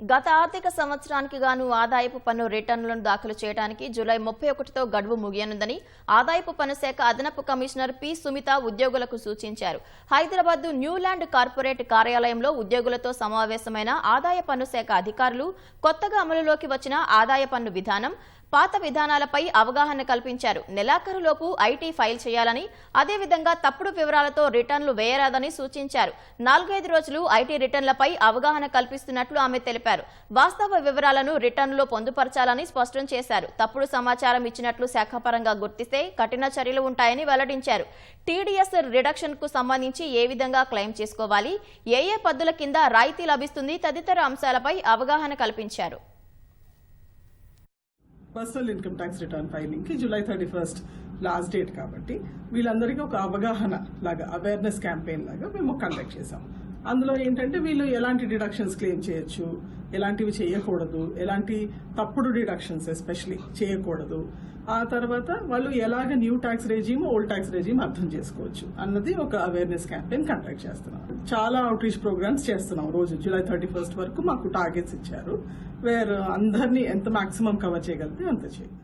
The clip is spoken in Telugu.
గత ఆర్థిక సంవత్సరానికి గాను ఆదాయపు పన్ను రిటర్నులను దాఖలు చేయడానికి జూలై ముప్పై ఒకటితో గడువు ముగియనుందని ఆదాయపు పన్ను శాఖ అదనపు కమిషనర్ పి. సుమిత ఉద్యోగులకు సూచించారు. హైదరాబాద్ న్యూల్యాండ్ కార్పొరేట్ కార్యాలయంలో ఉద్యోగులతో సమావేశమైన ఆదాయ పన్ను శాఖ అధికారులు కొత్తగా అమలులోకి వచ్చిన ఆదాయ పన్ను విధానం పాత విధానాలపై అవగాహన కల్పించారు. నెలాఖరులోపు ఐటీ ఫైల్ చేయాలని అదేవిధంగా తప్పుడు వివరాలతో రిటర్న్లు వేయరాదని సూచించారు. నాలుగైదు రోజులు ఐటీ రిటర్న్లపై అవగాహన కల్పిస్తున్నట్లు ఆమె తెలిపారు. వాస్తవ వివరాలను రిటర్న్లో పొందుపరచాలని స్పష్టం చేశారు. తప్పుడు సమాచారం ఇచ్చినట్లు శాఖాపరంగా గుర్తిస్తే కఠిన చర్యలు ఉంటాయని వెల్లడించారు. టీడీఎస్ రిడక్షన్కు సంబంధించి ఏ విధంగా క్లెయిమ్ చేసుకోవాలి ఏ ఏ పద్దుల కింద రాయితీ లభిస్తుంది తదితర అంశాలపై అవగాహన కల్పించారు. Personal income tax return ఫైలింగ్కి July thirty first last date కాబట్టి వీళ్ళందరికీ ఒక అవగాహన లాగా అవేర్నెస్ క్యాంపెయిన్ లాగా మేము కండక్ట్ చేసాం అందులో ఏంటంటే వీళ్ళు ఎలాంటి డిడక్షన్స్ క్లెయిమ్ చేయొచ్చు ఎలాంటివి చేయకూడదు ఎలాంటి తప్పుడు డిడక్షన్స్ ఎస్పెషలీ చేయకూడదు. ఆ తర్వాత వాళ్ళు ఎలాగ new tax regime old tax regime అర్థం చేసుకోవచ్చు అన్నది ఒక అవేర్నెస్ క్యాంపెయిన్ కండక్ట్ చేస్తున్నాం. చాలా అవుట్ రీచ్ ప్రోగ్రామ్స్ చేస్తున్నాం రోజు జూలై థర్టీ ఫస్ట్ వరకు మాకు టార్గెట్స్ ఇచ్చారు వేర్ అందరినీ ఎంత మాక్సిమం కవర్ చేయగలిగితే అంత చేయాలి